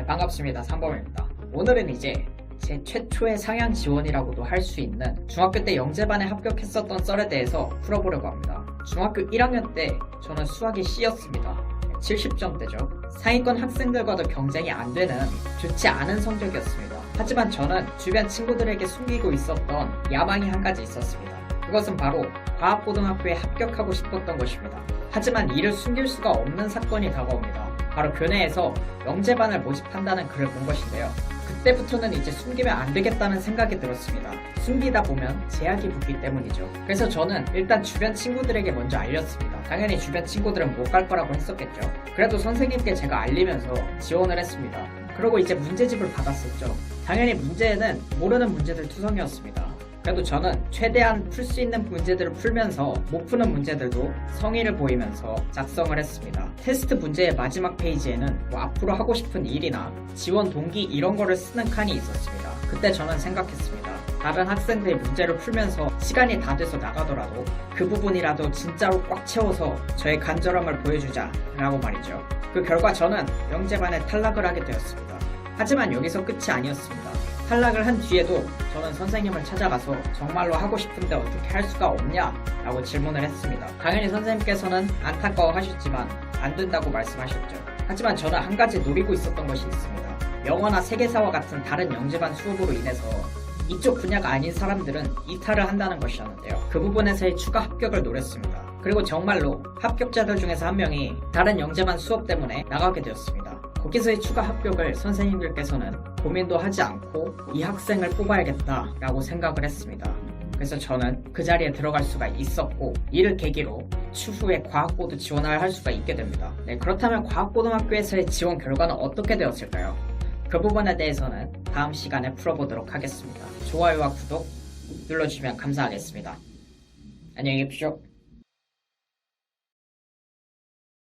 네, 반갑습니다. 상범입니다. 오늘은 이제 제 최초의 상향 지원이라고도 할 수 있는 중학교 때 영재반에 합격했었던 썰에 대해서 풀어보려고 합니다. 중학교 1학년 때 저는 수학이 C였습니다. 70점대죠. 상위권 학생들과도 경쟁이 안 되는 좋지 않은 성적이었습니다. 하지만 저는 주변 친구들에게 숨기고 있었던 야망이 한 가지 있었습니다. 그것은 바로 과학고등학교에 합격하고 싶었던 것입니다. 하지만 이를 숨길 수가 없는 사건이 다가옵니다. 바로 교내에서 영재반을 모집한다는 글을 본 것인데요. 그때부터는 이제 숨기면 안 되겠다는 생각이 들었습니다. 숨기다 보면 제약이 붙기 때문이죠. 그래서 저는 일단 주변 친구들에게 먼저 알렸습니다. 당연히 주변 친구들은 못 갈 거라고 했었겠죠. 그래도 선생님께 제가 알리면서 지원을 했습니다. 그리고 이제 문제집을 받았었죠. 당연히 문제는 모르는 문제들 투성이었습니다. 그래도 저는 최대한 풀 수 있는 문제들을 풀면서 못 푸는 문제들도 성의를 보이면서 작성을 했습니다. 테스트 문제의 마지막 페이지에는 뭐 앞으로 하고 싶은 일이나 지원 동기 이런 거를 쓰는 칸이 있었습니다. 그때 저는 생각했습니다. 다른 학생들이 문제를 풀면서 시간이 다 돼서 나가더라도 그 부분이라도 진짜로 꽉 채워서 저의 간절함을 보여주자 라고 말이죠. 그 결과 저는 영재반에 탈락을 하게 되었습니다. 하지만 여기서 끝이 아니었습니다. 탈락을 한 뒤에도 저는 선생님을 찾아가서 정말로 하고 싶은데 어떻게 할 수가 없냐? 라고 질문을 했습니다. 당연히 선생님께서는 안타까워 하셨지만 안 된다고 말씀하셨죠. 하지만 저는 한 가지 노리고 있었던 것이 있습니다. 영어나 세계사와 같은 다른 영재반 수업으로 인해서 이쪽 분야가 아닌 사람들은 이탈을 한다는 것이었는데요. 그 부분에서의 추가 합격을 노렸습니다. 그리고 정말로 합격자들 중에서 한 명이 다른 영재반 수업 때문에 나가게 되었습니다. 거기서의 추가 합격을 선생님들께서는 고민도 하지 않고 이 학생을 뽑아야겠다 라고 생각을 했습니다. 그래서 저는 그 자리에 들어갈 수가 있었고 이를 계기로 추후에 과학고도 지원을 할 수가 있게 됩니다. 네, 그렇다면 과학고등학교에서의 지원 결과는 어떻게 되었을까요? 그 부분에 대해서는 다음 시간에 풀어보도록 하겠습니다. 좋아요와 구독 눌러주시면 감사하겠습니다. 안녕히 계십시오.